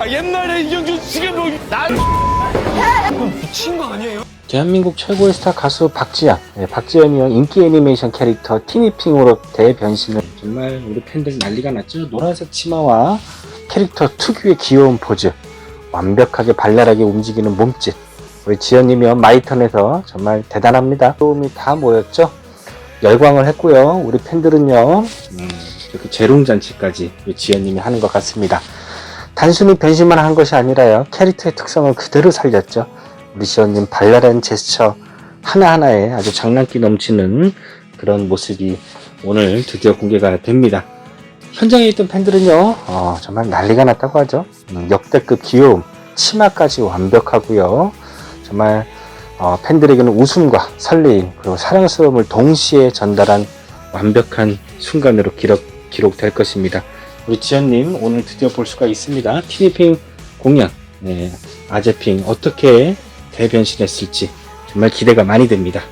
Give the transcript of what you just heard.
아, 옛날에 이경준 지금 뭐나 미친 거 아니에요? 대한민국 최고의 스타 가수 박지현. 네, 박지현이 형 인기 애니메이션 캐릭터 티니핑으로 대변신을 정말 우리 팬들 난리가 났죠. 노란색 치마와 캐릭터 특유의 귀여운 포즈, 완벽하게 발랄하게 움직이는 몸짓. 우리 지현님이요 마이턴에서 정말 대단합니다. 도움이 다 모였죠. 열광을 했고요. 우리 팬들은요, 음, 이렇게 재롱잔치까지 우리 지현님이 하는 것 같습니다. 단순히 변신만 한 것이 아니라요, 캐릭터의 특성을 그대로 살렸죠. 우리 지원님 발랄한 제스처 하나하나에 아주 장난기 넘치는 그런 모습이 오늘 드디어 공개가 됩니다. 현장에 있던 팬들은요, 어, 정말 난리가 났다고 하죠. 음, 역대급 귀여움, 치마까지 완벽하고요. 정말 어, 팬들에게는 웃음과 설레임 그리고 사랑스러움을 동시에 전달한 완벽한 순간으로 기록, 기록될 것입니다. 우리 지연님 오늘 드디어 볼 수가 있습니다. 티니핑 공연, 네, 아재핑 어떻게 대변신했을지 정말 기대가 많이 됩니다.